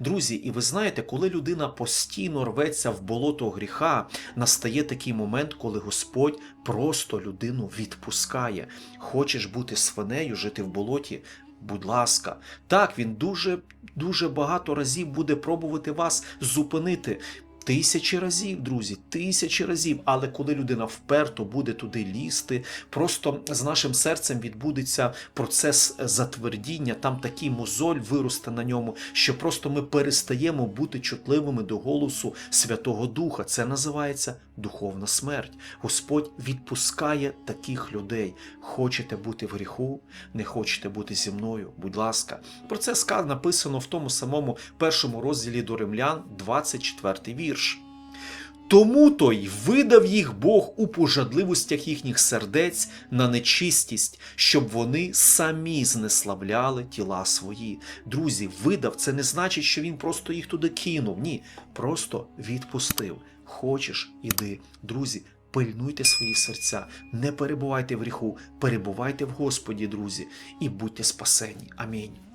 Друзі, і ви знаєте, коли людина постійно рветься в болото гріха, настає такий момент, коли Господь просто людину відпускає. Хочеш бути свинею, жити в болоті? Будь ласка, так він дуже дуже багато разів буде пробувати вас зупинити. Тисячі разів, друзі, тисячі разів. Але коли людина вперто буде туди лізти, просто з нашим серцем відбудеться процес затвердіння, там такий мозоль виросте на ньому, що просто ми перестаємо бути чутливими до голосу Святого Духа. Це називається духовна смерть. Господь відпускає таких людей. Хочете бути в гріху, не хочете бути зі мною, будь ласка. Про це написано в тому самому першому розділі до римлян, 24 вірш. Тому то й видав їх Бог у пожадливостях їхніх сердець на нечистість, щоб вони самі знеславляли тіла свої. Друзі, видав це не значить, що він просто їх туди кинув. Ні, просто відпустив. Хочеш, іди. Друзі, пильнуйте свої серця, не перебувайте в гріху, перебувайте в Господі, друзі, і будьте спасені. Амінь.